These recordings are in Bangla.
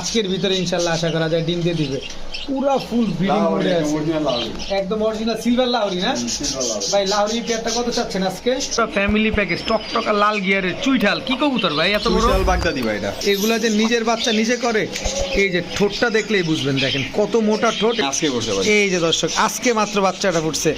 আজকের ভিতরে ইনশাল্লাহ আশা করা যায় ডিম দিয়ে দিবে। পুরা ফুল ব্রিডিং মোডে আছে। একদম অরিজিনাল সিলভার লাউরি না? ভাই লাউরি পেয়ারটা কত চাচ্ছেন আজকে? ফ্যামিলি প্যাকেজ টক টকা লাল গিয়ারের চুইঠাল। কি কবুতর ভাই এত বড়? বিশাল বাগদাদি ভাই এটা। এগুলা যে নিজের বাচ্চা নিজে করে এই যে ঠোঁটটা দেখলেই বুঝবেন দেখেন কত মোটা ঠোঁট। আজকে বসে ভাই। এই যে দর্শক আজকে মাত্র বাচ্চাটা ফুটছে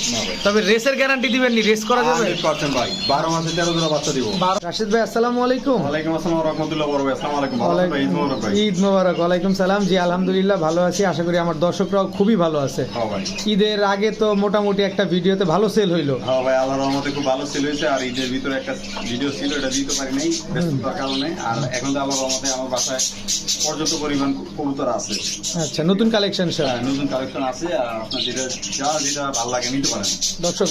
তবে রেসের গ্যারান্টি দিবেন নি রেস করা যাবে? হান্ড্রেড পার্সেন্ট ভাই বারো মাসে তেরো জোড়া বাচ্চা দিব। রাশিদ ভাই আসসালামু আলাইকুম। ওয়ালাইকুম আসসালাম রহমতুল্লাহ বড় ভাই আসসালামু আলাইকুম ভালো ঈদ মোবারক ভাই। ঈদ মোবারক। ওয়ালাইকুম সালাম। জি আলহামদুলিল্লাহ ভালো আছি। আশা করি আমার দর্শকরাও খুবই ভালো আছে। হ্যাঁ ঈদের আগে তো মোটামুটি একটা ভিডিওতে ভালো সেল হইল। হ্যাঁ ভাই আল্লাহর রহমতে খুব ভালো ছিল হয়েছে। আর ঈদের ভিতরে একটা ভিডিও ছিল এটা দিতে পারি নাই ব্যস্ততার কারণে। আর এখন তো আল্লাহর রহমতে আমার বাসায় পর্যাপ্ত পরিমাণ কবুতর আছে। আচ্ছা নতুন কালেকশন হ্যাঁ, নতুন কালেকশন আছে। আর আপনার যেটা যা যেটা ভালো লাগে নিতে পারেন। দর্শক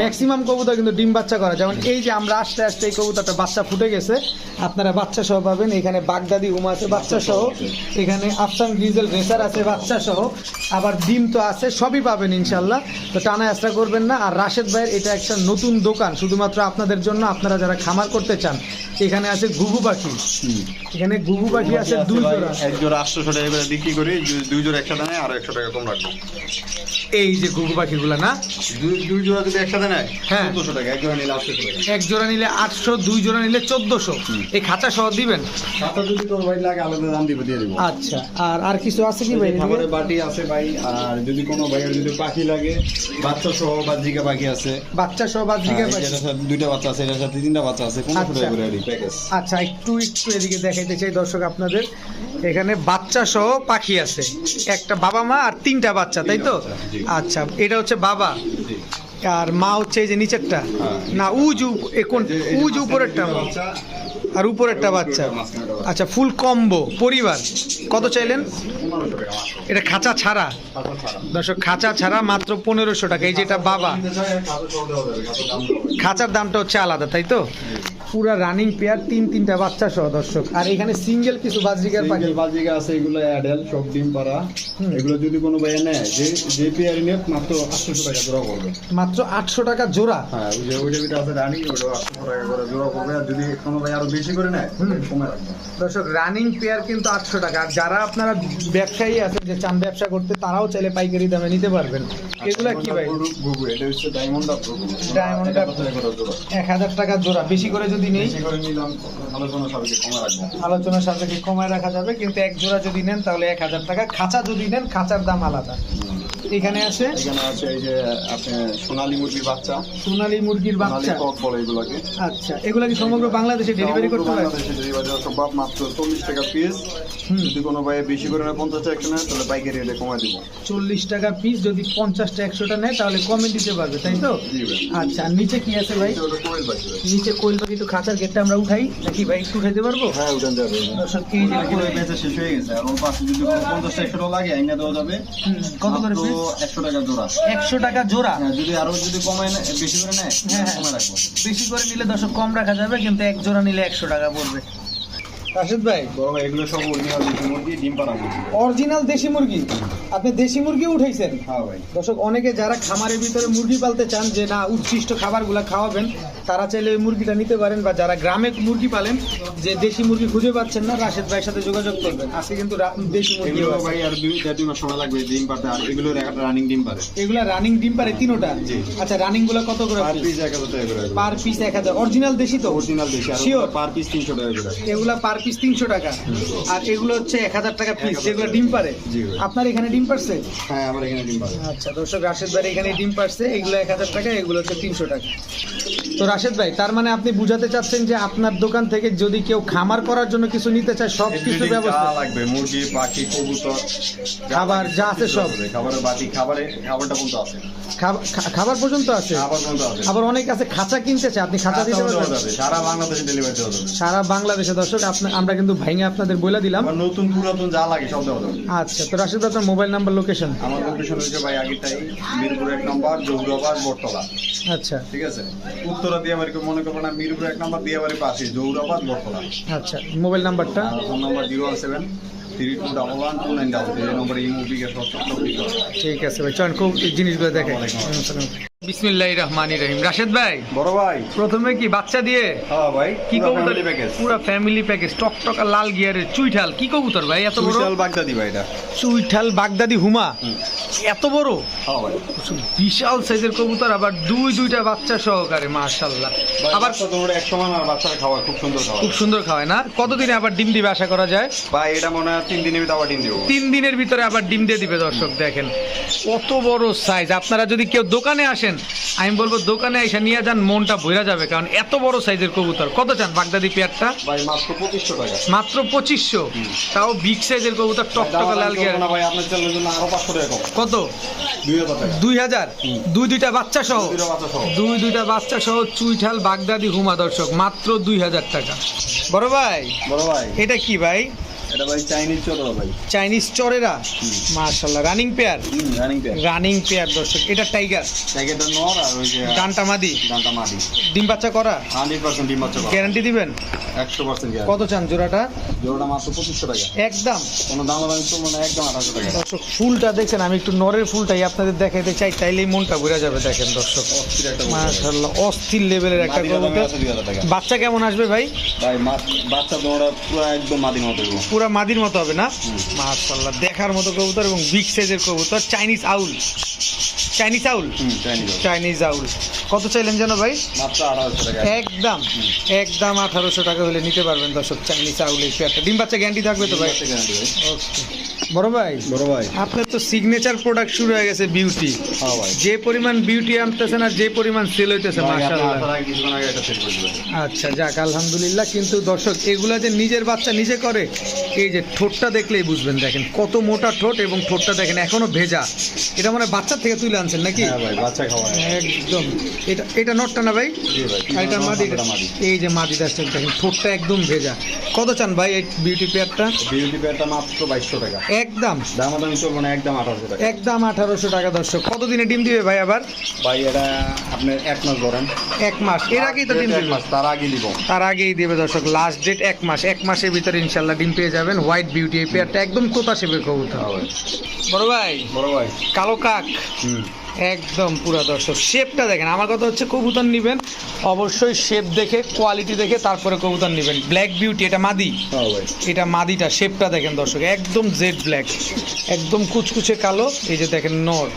ম্যাক্সিমাম কবুতর কিন্তু ডিম বাচ্চা করা। যেমন এই যে আমরা আস্তে আস্তে এই কবুতরটা বাচ্চা ফুটে গেছে আপনারা বাচ্চা সহ পাবেন। এখানে বাগদাদি উমা আছে বাচ্চা সহ। এখানে আফসান ডিজেল রেসার আছে বাচ্চা সহ আবার ডিম তো আছে, সবই পাবেন ইনশাল্লাহ। তো টানা আস্তা করবেন না। আর রাশেদ ভাইয়ের এটা একটা নতুন দোকান, শুধুমাত্র আপনাদের জন্য, আপনারা যারা খামার করতে চান। এখানে আছে ঘুঘু পাখি। এখানে ঘুঘু পাখি আছে দুই জোড়া। এক জোড়া টাকা বিক্রি করি দুই জোড়া একসাথে নেয় আর একশো টাকা কম রাখব। এই যে ঘুঘু পাখিগুলা না? দুই- দুই জোড়া যদি একসাথে নেয় হ্যাঁ। চোদ্দশো টাকা এক জোড়া নিলে আটশো টাকা। এক জোড়া নিলে আটশো দুই জোড়া নিলে চোদ্দশো। এই খাঁচা সহ দিবেন যদি তোর ভাই লাগে আলাদা দাম দিব দিয়ে দিব। আচ্ছা আর আর কিছু আছে কি ভাই খাবারের বাটি আছে ভাই আর যদি কোনো ভাইয়ের যদি পাখি লাগে বাচ্চা সহ বা জিকা পাখি আছে। বাচ্চা সহ বাদ দিকে হ্যাঁ, দুইটা বাচ্চা আছে এটার সাথে তিনটা বাচ্চা আছে কোনো আচ্ছা। প্যাকেজ আচ্ছা একটু একটু এদিকে দেখাইতে চাই দর্শক আপনাদের। এখানে বাচ্চা সহ পাখি আছে। একটা বাবা মা আর তিনটা বাচ্চা তাই তো। আচ্ছা এটা হচ্ছে বাবা। আর মা হচ্ছে এই যে নিচেরটা। হ্যাঁ। না উজ উপ- এ কোন উজ উপরেরটা আর উপরেরটা বাচ্চা। বাচ্চা। আচ্ছা ফুল কম্বো পরিবার। কত চাইলেন। এটা খাঁচা ছাড়া। দর্শক খাঁচা ছাড়া মাত্র পনেরোশো টাকা। এই যেটা বাবা। খাঁচার দামটা হচ্ছে আলাদা তাই তো? পুরা রানিং পেয়ার তিন তিনটা বাচ্চা সহ দর্শক। আর এখানে সিঙ্গেল কিছু বাজরিকার পাখি বাজিকা আছে এগুলো অ্যাডেল সব ডিম পাড়া। এগুলো যদি কোনো ভাইয়া নেয় যে যে পেয়ার নিয়ে মাত্র আটশোশো টাকা জোড়া করবে মাত্র আটশো টাকা জোড়া? হ্যাঁ ওই যে ওইটা আছে রানিং ওটা আটশো টাকা করে জোড়া করবে আর যদি কোনো ভাই আরও বেশি করে নেয়। কমে রাখবে দর্শক রানিং পেয়ার কিন্তু আটশো টাকা। আর যারা আপনারা ব্যবসায়ী আছেন যে চান ব্যবসা করতে তারাও চাইলে পাইকারি দামে নিতে পারবেন। এগুলা কি ভাই? এটা হচ্ছে ডায়মন্ড আপ জোড়া। এক হাজার টাকা জোড়া। বেশি করে যদি নেই সবাইকে আলোচনার সাপেক্ষে কমায় রাখা যাবে কিন্তু এক জোড়া যদি নেন তাহলে এক হাজার টাকা। খাঁচা যদি নেন খাঁচার দাম আলাদা। এখানে আছে? এখানে আছে এই যে আপনি সোনালী মুরগির বাচ্চা। সোনালী মুরগির বাচ্চা? কক বলে এগুলোকে। আচ্ছা এগুলা কি সমগ্র বাংলাদেশে ডেলিভারি করতে হয়? বাংলাদেশে ডেলিভারি সব মাত্র চল্লিশ টাকা পিস যদি কোনো ভাই বেশি করে নেয় পঞ্চাশ টাকা নেয় তাহলে পাইকারি রেটে কমাই দিব। চল্লিশ টাকা পিস যদি পঞ্চাশটা একশোটা নেয় তাহলে কমে দিতে পারবে তাই তো? আচ্ছা নিচে কি আছে ভাই। নিচে কোয়েল পাখি তো খাঁচার গেটটা আমরা উঠাই। নাকি ভাই একটু উঠাইতে পারব? হ্যাঁ উঠান যাবে। দর্শক এই যে পুরো শেষ হয়ে গেছে। আর ওর পাশে যদি কোনো পঞ্চাশ একশো টাকা লাগে আইনা দেওয়া যাবে। কত করে পিস একশো টাকা জোড়া। একশো টাকা জোড়া? হ্যাঁ যদি আরও যদি কমায় বেশি করে নেয় হ্যাঁ, হ্যাঁ। কমে রাখব বেশি করে নিলে দর্শক কম রাখা যাবে কিন্তু এক জোড়া নিলে একশো টাকা পড়বে। রাশেদ ভাই এগুলো সব অরিজিনাল দেশি মুরগি ডিম পাড়া অরিজিনাল দেশি মুরগি? আপনি দেশি মুরগি উঠাইছেন? হ্যাঁ ভাই। দর্শক অনেকে যারা খামারের ভিতরে মুরগি পালতে চান যে না উচ্ছিষ্ট খাবারগুলো খাওয়াবেন তারা চাইলে ওই মুরগিটা নিতে পারেন বা যারা গ্রামে মুরগি পালেন যে দেশি মুরগি খুঁজে পাচ্ছেন না রাশেদ ভাইয়ের সাথে যোগাযোগ করবেন। আজকে কিন্তু দেশি মুরগি ভাই আর দুই চার দিন সময় লাগবে ডিম পাড়তে। আর একটা রানিং ডিম পারে এগুলা রানিং ডিম পারে তিনোটা? আচ্ছা রানিংগুলো কত করে পার পিস এক হাজার টাকা করে। পার পিস এক হাজার। অরিজিনাল দেশি তো? অরিজিনাল দেশি আর. পার পিস তিনশো টাকা করে। এগুলা পার পিস তিনশো টাকা। আর এগুলো হচ্ছে এক হাজার টাকা পিস যেগুলো ডিম পারে আপনার এখানে ডিম পারছে হ্যাঁ আমার এখানে ডিম পারে আচ্ছা দর্শক রাশেদ ভাই এখানে ডিম পারছে এগুলো এক হাজার টাকা এগুলো হচ্ছে তিনশো টাকা। তো রাশেদ ভাই তার মানে আপনি বুঝাতে চাচ্ছেন যে আপনার দোকান থেকে যদি কেউ খামার করার জন্য কিছু নিতে চায় সব কিছু ব্যবস্থা। লাগবে মুরগি পাখি কবুতর খাবার যা আছে সব। খাবারের বাটি খাবারে খাবারটা পর্যন্ত আছে। খাবার পর্যন্ত আছে? আবার অনেক আছে খাঁচা কিনতে চায় আপনি খাঁচা দিতে পারবেন? সারা বাংলাদেশে ডেলিভারি দেওয়া সারা বাংলাদেশে। দর্শক আমরা কিন্তু ভাইঙে আপনাদের বলে দিলাম। নতুন পুরাতন যা লাগে সব দেওয়া আচ্ছা তো রাশেদ আপনার মোবাইল নাম্বার লোকেশন? আমার লোকেশন হচ্ছে ভাই আগেরটাই মিরপুর এক নম্বর জৌরাবাদ বটতলা। আচ্ছা। ঠিক আছে? উত্তরা দিয়ে বাড়ি মনে করব না মিরপুর এক নম্বর দিয়ে বাড়ি পাশে জৌরাবাদ বটতলা। আচ্ছা মোবাইল নাম্বারটা? Phone number zero one seven ঠিক আছে। ভাই চল খুব জিনিসগুলো দেখে বিসমিল্লাহ রহমান রহিম। রাশেদ ভাই বড় ভাই। প্রথমে কি বাচ্চা দিয়ে? হ্যাঁ ভাই কি কবুতর? পুরো ফ্যামিলি প্যাকেজ টকটকা লাল গিয়ারের চুইঠাল। কি কবুতর ভাই এত বড়? বাগদাদি ভাই এটা। চুইঠাল বাগদাদি হুমা? এত বড়? হ্যাঁ ভাই। বিশাল সাইজের কবুতর আবার দুই দুইটা বাচ্চা সহকারে মাশাল্লাহ আবার এক সময় আর বাচ্চারা খাওয়া খুব সুন্দর খুব সুন্দর খাওয়ায় না? কতদিনে আবার ডিম দিবে আশা করা যায়? ভাই এটা মনে হয় তিন দিনের ভিতরে আবার ডিম দেবো। তিন দিনের ভিতরে আবার ডিম দিয়ে দিবে দর্শক দেখেন। কত বড় সাইজ আপনারা যদি কেউ দোকানে আসেন আমি বলব দোকানে এসে নিয়ে যান মনটা ভরা যাবে কারণ এত বড় সাইজের কবুতর। কত চান বাগদাদি পেয়ারটা? মাত্র পঁচিশশো টাকা। মাত্র পঁচিশশো? তাও বিগ সাইজের কবুতর টকটকা লাল কত? দুই হাজার দুই দুইটা বাচ্চা সহ? দুইটা বাচ্চা সহ। দুই দুইটা বাচ্চা সহ চুইঠাল বাগদাদি হুমা দর্শক মাত্র দুই হাজার টাকা। বড় ভাই বড় ভাই। এটা কি ভাই? এটা ভাই চাইনিজ চলো ভাই। চাইনিজ চড়েরা মাশাআল্লাহ running pair running pair running pair দর্শক এটা টাইগার টাইগারটা নর আর ওই যে ডানটা মাদি। ডানটা মাদি। ডিম বাচ্চা করা? হান্ড্রেড পার্সেন্ট ডিম বাচ্চা। গ্যারান্টি দিবেন? একশো পার্সেন্ট কত চান জোড়াটা? জোড়াটা মাত্র পঁচিশশো টাকা। একদম। কোনো দাম তো মানে একদম আঠাশশো টাকা। দর্শক ফুলটা দেখছেন আমি একটু নরের ফুলটাই আপনাদের দেখাইতে চাই তাইলেই মনটা ঘুরে যাবে দেখেন দর্শক। অস্থির মাশাল্লাহ অস্থির লেভেলের একটা কবুতর। বাচ্চা কেমন আসবে ভাই? ভাই বাচ্চা পুরো একদম মাদির মতো। পুরা মাদির মতো হবে না? মাশাল্লাহ দেখার মতো কবুতর এবং বিগ সাইজের কবুতর Chinese owl Chinese owl Chinese owl কত চাইলেন যেন ভাই? একদম। একদম আঠারোশো টাকা হলে নিতে পারবেন দর্শক চাইনিজ আউল একটু পেয়ারটা। ডিম বাচ্চা গ্যান্ডি থাকবে তো ভাই। ওকে বড় ভাই? বড় ভাই। আপনার তো সিগনেচার প্রোডাক্ট শুরু হয়ে গেছে বিউটি হ্যাঁ যে পরিমাণ বিউটি আনতেছেন আর যে পরিমাণ সেল হইতেছে। আচ্ছা যাক আলহামদুলিল্লাহ। কিন্তু দর্শক এগুলা যে নিজের বাচ্চা নিজে করে এই যে ঠোঁটটা দেখলেই বুঝবেন দেখেন কত মোটা ঠোঁট এবং ঠোঁটটা দেখেন এখনও ভেজা। এটা মানে বাচ্চা থেকে তুলে আনছেন নাকি? হ্যাঁ বাচ্চা খাওয়া। একদম। এটা এটা নটটা না ভাই? জি ভাই, আর এটা মাদি। এই যে মাদি দাসটা দেখেন ঠোঁটটা একদম ভেজা। কত চান ভাই এই বিউটি পেয়ারটা Beauty pair টা মাত্র 2200 টাকা। একদম দামাদামি চলবে না, একদম 1800 টাকা। একদম আঠারোশো টাকা দর্শক কতদিনে ডিম দিবে ভাই আবার ভাই, এটা আপনার এক মাস ধরেন। এক মাস এর আগেই তো ডিম মাস, তার আগে দিব। তার আগেই দেবে দর্শক লাস্ট ডেট এক মাস এক মাসের ভিতরে ইনশাল্লাহ ডিম পেয়ে যাবেন হোয়াইট বিউটি এই পেয়ারটা একদম কোথা সেবে কবুতর হবে। বড় ভাই বড় ভাই। কালো কাক হুম। একদম পুরা দর্শক। শেপটা দেখেন আমার কথা হচ্ছে কবুতর নেবেন। অবশ্যই শেপ দেখে কোয়ালিটি দেখে তারপরে কবুতর নেবেন। ব্ল্যাক বিউটি এটা মাদি? হ্যাঁ এটা মাদিটা শেপটা দেখেন দর্শক একদম জেড ব্ল্যাক একদম কুচকুচে কালো এই যে দেখেন নর।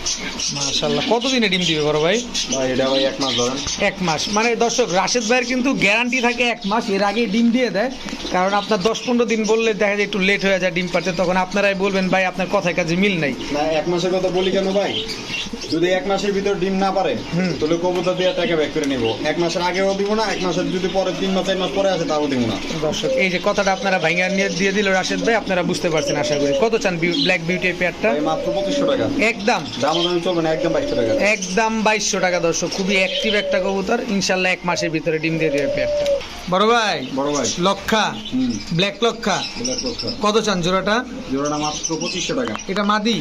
মাশাল্লাহ কতদিনে ডিম দিবে বড় ভাই? ভাই, এটা ভাই এক মাস ধরেন। এক মাস। মানে দর্শক রাশেদ ভাইয়ের কিন্তু গ্যারান্টি থাকে এক মাস এর আগে ডিম দিয়ে দেয়। কারণ আপনার দশ পনেরো দিন বললে দেখা যায় একটু লেট হয়ে যায় ডিম পাড়তে তখন আপনারাই বলবেন ভাই আপনার কথায় কাজে মিল নাই। এক মাসের কথা বলি কেন ভাই? যদি এক মাসের ভিতর ডিম না পারে। তাহলে কবুতর দিয়ে টাকা ব্যাক করে নিব। এক মাসের আগেও দিব না এক মাসের যদি পরে তিন মাস চার মাস পরে আসে তাও দিব না। দর্শক এই যে কথাটা আপনারা ভাইঙ্গা নিয়ে দিয়ে দিল রাশেদ ভাই আপনারা বুঝতে পারছেন আশা করি। কত চান ব্ল্যাক বিউটি পেয়ারটা মাত্র পঁচিশশো টাকা। একদম। দামাদামি চলবে না একদম বাইশশো টাকা। একদম বাইশশো টাকা দর্শক। খুবই অ্যাক্টিভ একটা কবুতর। ইনশাল্লাহ এক মাসের ভিতরে ডিম দিয়ে দেবে পেয়ারটা বড় ভাই? বড় ভাই। লক্ষা? ব্ল্যাক লক্ষা? কত চান জোড়াটা? জোড়াটা মাত্র পঁচিশশো টাকা। এটা মাদি?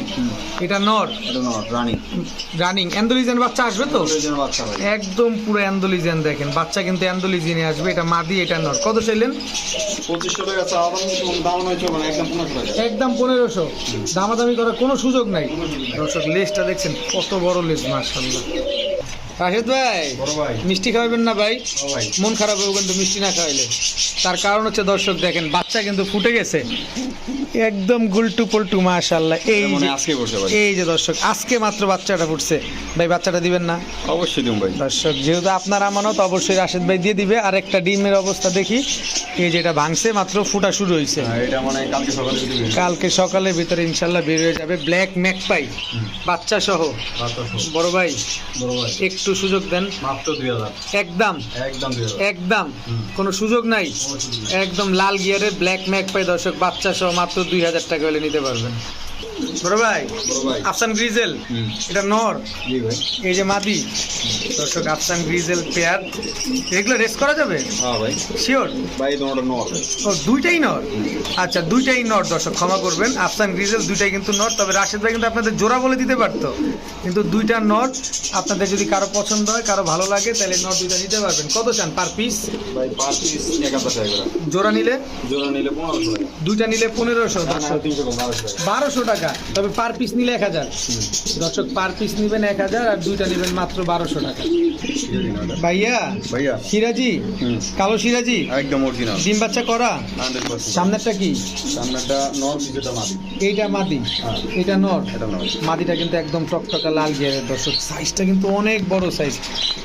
এটা নর? এটা নট রানিং। রানিং। অ্যান্ডোলিজেন বাচ্চা আসবে তো? বাচ্চা একদম পুরো অ্যান্ডোলিজেন দেখেন। বাচ্চা কিন্তু অ্যান্ডোলিজেনে আসবে। এটা মাদি এটা নর। কত চাইলেন? পঁচিশশো টাকা দাম একদম পনেরোশো টাকা। একদম পনেরোশো। দামাদামি করার কোনো সুযোগ নাই। দর্শক লেজটা দেখছেন কত বড় লেজ মার্শাল্লাহ রাশেদ ভাই ভাই। মিষ্টি খাওয়াবেন না ভাই? মন খারাপ হবে কিন্তু মিষ্টি না খাওয়াইলে। তার কারণ হচ্ছে দর্শক দেখেন বাচ্চা কিন্তু ফুটে গেছে। একদম গুলটু পল্টু মাশাল্লাহ এই মনে আজকে বসে ভাই। এই যে দর্শক আজকে মাত্র বাচ্চাটা ফুটছে। ভাই বাচ্চাটা দিবেন না? অবশ্যই দিন ভাই। দর্শক যেহেতু আপনার আমানত অবশ্যই রাশেদ ভাই দিয়ে দিবে। আর একটা ডিমের অবস্থা দেখি। এই যেটা ভাঙছে মাত্র ফুটা শুরু হয়েছে হ্যাঁ, এটা মানে কালকে সকালে যদি কালকে সকালের ভিতরে ইনশাল্লাহ বের হয়ে যাবে। ব্ল্যাক ম্যাকপাই বাচ্চা সহ। বড় ভাই বড় ভাই। একটু সুযোগ দেন? মাত্র দুই হাজার। একদম। একদম একদম। কোনো সুযোগ নাই। একদম লাল গিয়ারের ব্ল্যাক ম্যাক পাই দর্শক বাচ্চা সহ মাত্র দুই হাজার টাকা হলে নিতে পারবেন। বড় ভাই আফসান গ্রিজেল এটা নর। এই যে মাদি দর্শক আফসান গ্রিজেল পেয়ার। এগুলো রেস করা যাবে? হ্যাঁ শিওর ভাই ও দুইটাই নর? আচ্ছা দুইটাই নর দর্শক ক্ষমা করবেন। আফসান গ্রিজেল দুইটাই কিন্তু নর। তবে রাশেদ ভাই কিন্তু আপনাদের জোড়া বলে দিতে পারতো। কিন্তু দুইটা নর আপনাদের যদি কারও পছন্দ হয় কারও ভালো লাগে তাহলে নর দুইটা নিতে পারবেন। কত চান পার পিস ভাই পিস জোড়া নিলে? জোড়া নিলে পনেরোশো। দুইটা নিলে পনেরোশো বারোশো টাকা। টাকা। তবে পার পিস নিলে এক হাজার। দর্শক পার পিস নেবেন এক হাজার আর দুইটা নেবেন মাত্র বারোশো টাকা। ভাইয়া ভাইয়া। সিরাজি কালো সিরাজি একদম অরিজিনাল ডিম বাচ্চা করা? সামনেরটা কি? সামনেটা নর মাদি। এইটা মাদি। হ্যাঁ। এটা নর। এটা নর। মাদিটা কিন্তু একদম টকটকা লাল গিয়ারের দর্শক সাইজটা কিন্তু অনেক বড় সাইজ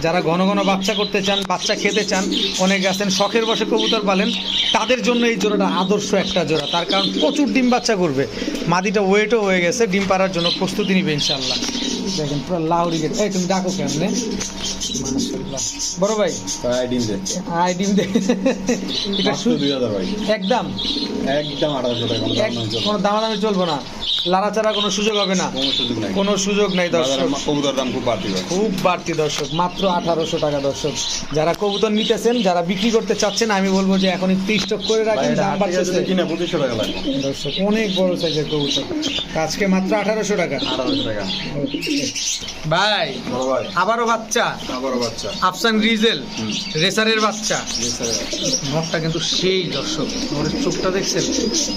যারা ঘন ঘন বাচ্চা করতে চান বাচ্চা খেতে চান অনেক আছেন শখের বসে কবুতর পালেন তাদের জন্য এই জোড়াটা আদর্শ একটা জোড়া। তার কারণ প্রচুর ডিম বাচ্চা করবে। মাদিটা ওয়েটও হয়ে গেছে, ডিম পাড়ার জন্য প্রস্তুতি নিবে ইনশাল্লাহ দেখেন পুরো লাউরি গেছে তুমি ডাকো কেমনে। বড় ভাই? ডিম দে আই ডিম দে এটা হাজার ভাই। একদম। একদম টাকা কোনো দাম কোনো চলবো না। লাড়াচাড়া কোনো সুযোগ হবে না। কোনো সুযোগ নাই। কোনো সুযোগ নাই দর্শক। কবুতর দাম খুব বাড়তি খুব বাড়তি দর্শক। মাত্র আঠারোশো টাকা দর্শক। যারা কবুতর নিতেছেন যারা বিক্রি করতে চাচ্ছেন আমি বলব যে এখন একটু স্টক করে রাখেন দাম বাড়তেছে পঁচিশশো টাকা লাগবে দর্শক অনেক বড় সাইজের কবুতর। আজকে মাত্র আঠারোশো টাকা। আঠারোশো টাকা। ভাই ভাই। আবারও বাচ্চা। বাচ্চা। আফসান রিজেল রেসারের বাচ্চা। নখটা কিন্তু সেই দর্শক। ওর চোখটা দেখছেন?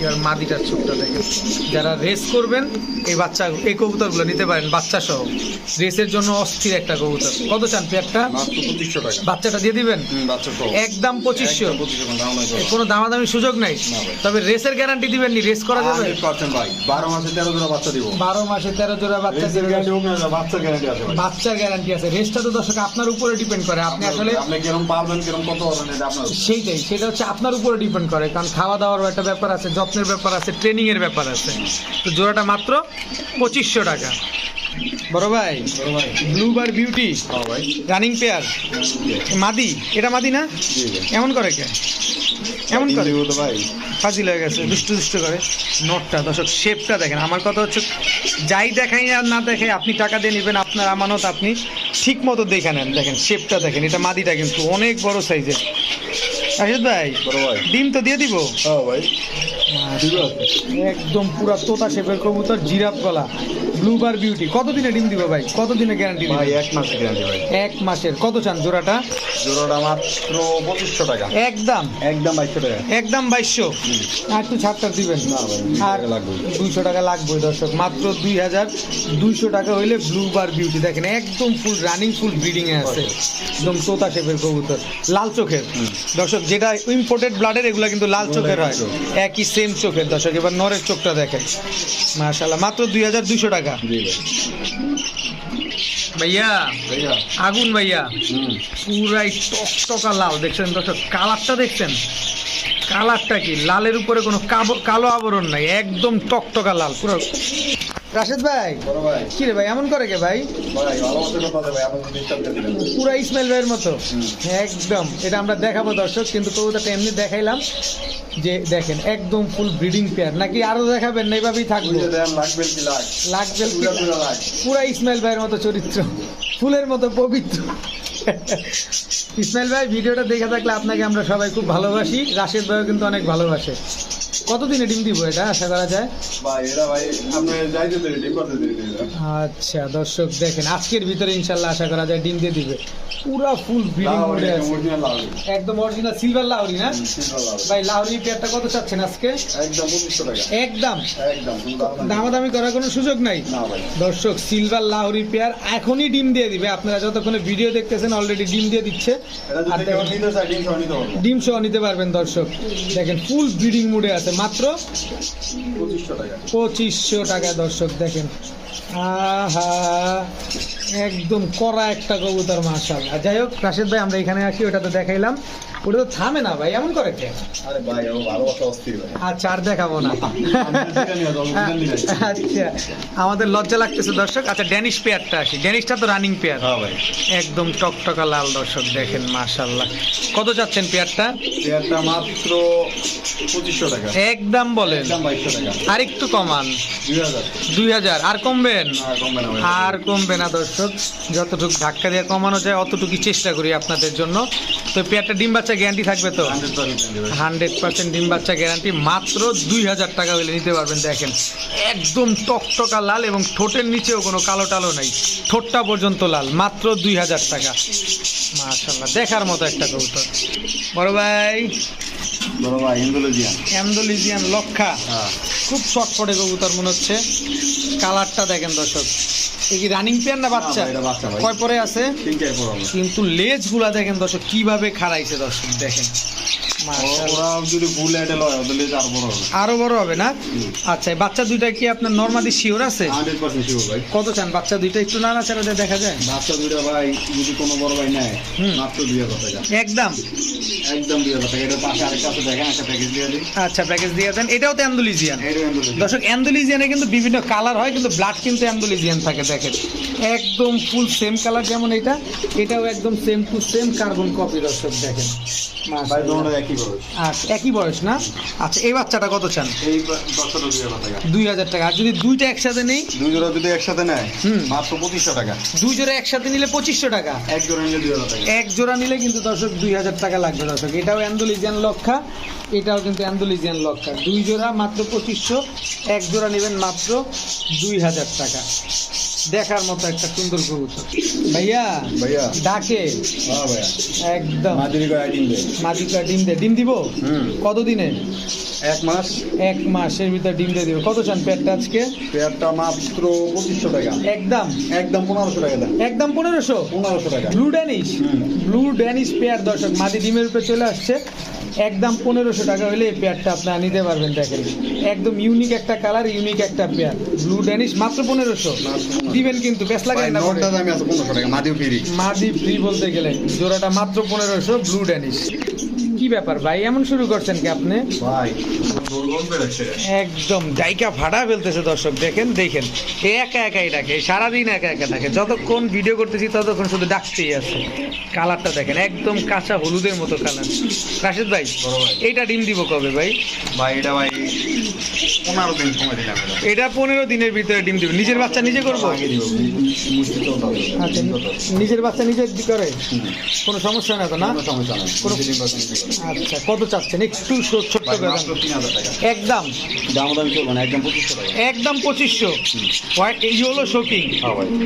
এবার মাদিটার চোখটা দেখেন। যারা রেস করবেন এই বাচ্চা এই কবুতরগুলো নিতে পারেন বাচ্চা সহ রেসের জন্য অস্থির একটা কবুতর। কত চান পেয়ারটা পঁচিশশো টাকা। বাচ্চাটা দিয়ে দিবেন? একদম পঁচিশশো। কোনো দামাদামি সুযোগ নাই। তবে রেসের গ্যারান্টি দিবেন নি রেস করা যাবে? ভাই। বারো মাসে তেরো জোড়া বাচ্চা দিব। বারো মাসে তেরো জোড়া বাচ্চা গ্যারান্টি বাচ্চার গ্যারান্টি আছে। রেসটা তো দর্শক আপনার উপরে ডিপেন্ড করে। আপনি আসলে আপনি কিরম পারবেন কিরম কত পারবেন এটা আপনার সেইটাই সেটা হচ্ছে আপনার উপরে ডিপেন্ড করে কারণ খাওয়া দাওয়ার একটা ব্যাপার আছে যত্নের ব্যাপার আছে ট্রেনিং এর ব্যাপার আছে। তো জোড়াটা মাত্র পঁচিশশো টাকা। বড় ভাই বড় ভাই। ব্লুবার বিউটি রানিং পেয়ার মাদি এটা মাদি না? এমন করে কে? এমন করে। ভাই। ফাজিল হয়ে গেছে দুষ্টু দুষ্টু করে। নোটটা দর্শক শেপটা দেখেন। আমার কথা হচ্ছে যাই দেখাই আর না দেখে আপনি টাকা দিয়ে নেবেন আপনার আমানত আপনি ঠিক মতো দেখে নেন। দেখেন শেপটা দেখেন এটা মাদিটা কিন্তু অনেক বড় সাইজের। রাশিদ ভাই ডিম তো দিয়ে দিব? হ্যাঁ ভাই। একদম পুরা তোতা শেপের কবুতর জিরাফ গলা। ব্লুবার বিউটি কতদিনে ডিম দিব ভাই? কতদিনে গ্যারান্টি ভাই এক মাস গ্যারান্টি ভাই। এক মাসের। কত চান জোড়াটা? জোড়াটা মাত্র পঁচিশশো টাকা। একদম? একদম বাইশশো টাকা। একদম বাইশশো? আর একটু ছাড়টা দিবেন। না ভাই, আর। দুইশো টাকা লাগবে দর্শক। মাত্র দুই হাজার দুইশো টাকা হইলে ব্লু বার বিউটি দেখেন একদম ফুল রানিং ফুল ব্রিডিং এ আছে। একদম তোতা শেপের কবুতর। লাল চোখের। দর্শক যেটা ইম্পোর্টেড ব্লাডের এগুলো কিন্তু লাল চোখের হয়। একই সেম চোখের। দর্শক এবার নরের চোখটা দেখেন। মাশাল্লাহ মাত্র দুই হাজার দুইশো টাকা। भैया। ভাইয়া আগুন ভাইয়া পুরাই টকটকা লাল দেখছেন দর্শক কালারটা দেখছেন? কালারটা কি? লালের উপরে কোনো কাব- কালো আবরণ নাই একদম টকটকা লাল পুরো রাশেদ ভাই? ভাই। কি রে ভাই এমন করে কে ভাই? পুরা ইসমাইল ভাইয়ের মতো। একদম। এটা আমরা দেখাবো দর্শক কিন্তু কবুতরটা এমনি দেখাইলাম যে দেখেন একদম ফুল ব্রিডিং পেয়ার নাকি আরও দেখাবেন না এইভাবেই থাকবে। লাগবে পুরা পুরা লাগ। পুরা ইসমাইল ভাইয়ের মতো চরিত্র। ফুলের মতো পবিত্র। ইসমাইল ভাই ভিডিওটা দেখে থাকলে আপনাকে আমরা সবাই খুব ভালোবাসি। রাশেদ ভাইও কিন্তু অনেক ভালোবাসে। কতদিনে ডিম দিব এটা আশা করা যায়? আচ্ছা দর্শক দেখেন আজকের ভিতরে ইনশাল্লাহ আশা করা যায় ডিম দিয়ে দিবে। পুরা ফুল ব্রিডিং লাউ আছে। একদম অরিজিনাল সিলভার লাউরি না? ভাই লাউরি পেয়ারটা কত চাচ্ছেন আজকে? একদম একদম। দামাদামি করার কোনো সুযোগ নাই? দর্শক সিলভার লাহরি পেয়ার এখনই ডিম দিয়ে দিবে। আপনারা যতক্ষণে ভিডিও দেখতেছেন অলরেডি ডিম দিয়ে দিচ্ছে। ডিম সহ নিতে পারবেন দর্শক। দেখেন ফুল ব্রিডিং মুডে আছে। মাত্র পঁচিশশো টাকা। দর্শক দেখেন। আহা একদম কড়া একটা কবুতর মাসাল যাই হোক রাশেদ ভাই আমরা এখানে আসি ওটা তো দেখাইলাম। ওটা তো থামে না ভাই এমন করে কে? আরে ভাই ও ভালোবাসা অস্থির ভাই। আচ্ছা আর দেখাবো না। আচ্ছা আমাদের লজ্জা লাগতেছে দর্শক। আচ্ছা ড্যানিশ পেয়ারটা আসি। ড্যানিশটা তো রানিং পেয়ার। হ্যাঁ ভাই। একদম টকটকা লাল দর্শক দেখেন মাশাল্লাহ কত যাচ্ছেন পেয়ারটা? চেয়ারটা মাত্র পঁচিশশো টাকা। একদম বলেন। একদম বাইশশো টাকা। আর একটু কমান। দুই হাজার। আর কমবেন? আর কমবে না দর্শক। যতটুকু ধাক্কা দিয়ে কমানো যায় অতটুকু চেষ্টা করি আপনাদের জন্য। তো পেয়ারটা ডিম বাচ্চা গ্যারান্টি থাকবে তো? হান্ড্রেড পার্সেন্ট ডিম বাচ্চা গ্যারান্টি মাত্র দুই হাজার টাকা হলে নিতে পারবেন দেখেন। একদম টকটকা লাল এবং ঠোঁটের নিচেও কোনো কালো টালো নাই। ঠোঁটটা পর্যন্ত লাল মাত্র দুই হাজার টাকা। মাশাল্লাহ দেখার মতো একটা কবুতর। বড় ভাই। বড় ভাই ইন্দোলেজিয়ান অ্যান্ডোলিজিয়ান লক্ষা। হ্যাঁ। খুব চটপটে কবুতর মনে হচ্ছে। কালারটা দেখেন দর্শক। এই রানিং পেয়ার না বাচ্চা। কয় পরে আছে? কিন্তু লেজগুলা দেখেন দর্শক কীভাবে খাড়াইছে দর্শক দেখেন। লেজ আরও বড় হবে। না? আচ্ছা বাচ্চা দুইটা কি আপনার নর্মালি শিওর আছে? কত চান? বাচ্চা দুইটা একটু নাড়াচাড়া দিয়ে দেখা যায়? বাচ্চা দুইটা ভাই যদি কোনো বড় ভাই নেয়। মাত্র দুই হাজার টাকা। একদম। একদম দুই হাজার টাকা। এটা পাশে আরেকটা আছে দেখেন একটা প্যাকেজ দিয়ে দিই। আচ্ছা প্যাকেজ দিয়ে দেন। এটাও তো অ্যান্ডোলিজিয়ান দর্শক অ্যান্ডোলিজিয়ানে কিন্তু বিভিন্ন কালার হয় কিন্তু ব্লাড কিন্তু অ্যান্ডোলিজিয়ান থাকে দেখেন। একদম ফুল সেম কালার যেমন এটা এটাও একদম same to same carbon copy দর্শক দেখেন। আচ্ছা একই বয়স। না? আচ্ছা এই বাচ্চাটা কত চান? এই দুই হাজার টাকা। আর যদি দুইটা একসাথে নেই? দুই জোড়া যদি একসাথে নেয় হুম। মাত্র পঁচিশশো টাকা। দুই জোড়া একসাথে নিলে পঁচিশশো টাকা। এক জোড়া নিলে দুই হাজার টাকা। এক জোড়া নিলে কিন্তু দর্শক দুই হাজার টাকা লাগবে দর্শক। এটাও অ্যান্ডোলিজিয়ান লক্ষা এটাও কিন্তু অ্যান্ডোলিজিয়ান লক্ষা। দুই জোড়া মাত্র পঁচিশশো এক জোড়া নেবেন মাত্র দুই হাজার টাকা। দেখার মতো একটা সুন্দর কবুতর। ভাইয়া ভাইয়া। ডাকে। হ্যাঁ একদম। মাঝুরি করে আইডিম দে। মাটিটা ডিম দে। ডিম দিব? কতদিনে? এক মাস। এক মাসের ভিতরে ডিম দিয়ে দিবে। কত চান পেটটা আজকে? পেয়ারটা মাত্র পঁচিশশো টাকা। একদম। একদম পনেরোশো টাকা দেন একদম পনেরোশো? পনেরোশো টাকা। Blue Danish? Blue Danish pair দর্শক মাদি ডিমের উপরে চলে আসছে। একদম পনেরোশো টাকা হলে এই পেয়ারটা আপনারা নিতে পারবেন দেখেন। একদম ইউনিক একটা কালার ইউনিক একটা পেয়ার ব্লু ড্যানিশ মাত্র পনেরোশো। দিবেন কিন্তু বেশ লাগে না মাটিও ফিরি মাদি ফ্রি বলতে গেলে জোড়াটা মাত্র পনেরোশো ব্লু ড্যানিশ ব্যাপার? ভাই এমন শুরু করছেন কি আপনি? ভাই একদম ডাইকা ফাটা ফেলতেছে দর্শক দেখেন দেখেন। এ একা একাই ডাকে সারাদিন একা একা ডাকে। যতক্ষণ ভিডিও করতেছি ততক্ষণ শুধু ডাকতেই আছে। কালারটা দেখেন একদম কাঁচা হলুদের মতো কালার। রাশেদ ভাই বড় ভাই। এইটা ডিম দিব কবে ভাই? ভাই এটা ভাই পনেরো দিন সময় দিলাম এটা। এটা পনেরো দিনের ভিতরে ডিম দিব। নিজের বাচ্চা নিজে করব? আচ্ছা নিজের বাচ্চা নিজে করে? কোনো সমস্যা না তো না? কোনো সমস্যা নেই। আচ্ছা কত চাচ্ছেন? একটু ছোট্ট টাকা। একদম। দাম দাম চলবে না একদম পঁচিশশো টাকা। একদম পঁচিশশো। Yellow shocking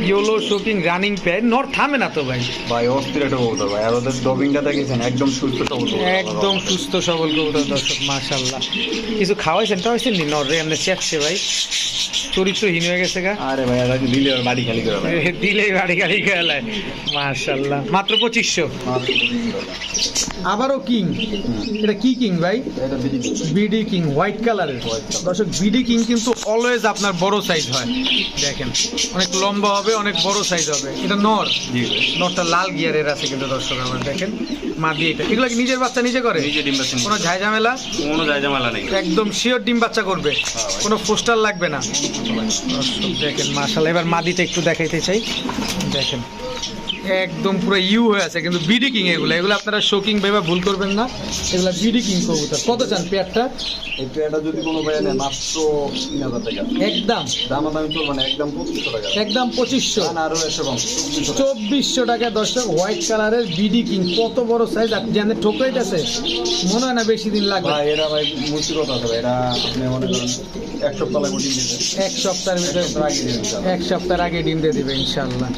yellow shocking running pad নর থামে না তো ভাই। ভাই অস্থির একটা কবুতর ভাই। আর ওদের ডবিংটা দেখেছেন? একদম সুস্থ সবল একদম সুস্থ সবল কবুতর দর্শক মাশাল্লাহ কিছু খাওয়াইছেন টাওয়াইছেন নি? নরে এমনি চেপছে ভাই। চরিত্রহীন হয়ে গেছে গা। আরে ভাই দিলে বাড়ি খালি করে বাড়ি মাশাল্লাহ মাত্র পঁচিশশো। মাত্র 2500 টাকা। আবারও কিং। এটা কি কিং ভাই? BD king. হোয়াইট কালারের। দর্শক বিডি কিং কিন্তু অলওয়েজ আপনার বড় সাইজ হয়। দেখেন অনেক লম্বা হবে অনেক বড় সাইজ হবে। এটা নর। নরটা লাল গিয়ারের আছে কিন্তু দর্শক আমার দেখেন। মা দিয়ে এটা। এগুলো কি নিজের বাচ্চা নিজে করে? নিজে ডিম বাচ্চা কোনো ঝাইঝামেলা কোনো জায়জামালা নেই। একদম শিওর ডিম বাচ্চা করবে। হ্যাঁ। কোনো পোস্টার লাগবে না। দেখেন মাশাল্লাহ এবার মাদিটা একটু দেখাইতে চাই। দেখেন। একদম পুরো ইউ হয়ে আছে কিন্তু বিডি কিং এগুলো এগুলো আপনারা শোকিং ভেবে ভুল করবেন না। এগুলো বিডি কিং কবুতর। কত চান পেয়ারটা? এই পেয়ারটা যদি কোনো ভাই নেয় মাত্র তিন হাজার টাকা। একদম। দাম দামি চলবে না একদম পঁচিশশো টাকা। একদম পঁচিশশো। না আরও একশো কম চব্বিশশো টাকা। দর্শক হোয়াইট কালারের বিডি কিং কত বড় সাইজ আপনি জানেন ঠোকরাইট আছে? মনে হয় না বেশি দিন লাগবে। ভাই এটা ভাই কথা আছে ভাই এটা আপনি মনে করেন এক সপ্তাহ লাগবে ডিম দিতে। এক সপ্তাহের ভিতরে। এক সপ্তাহের আগে ডিম দিয়ে দিবে ইনশাল্লাহ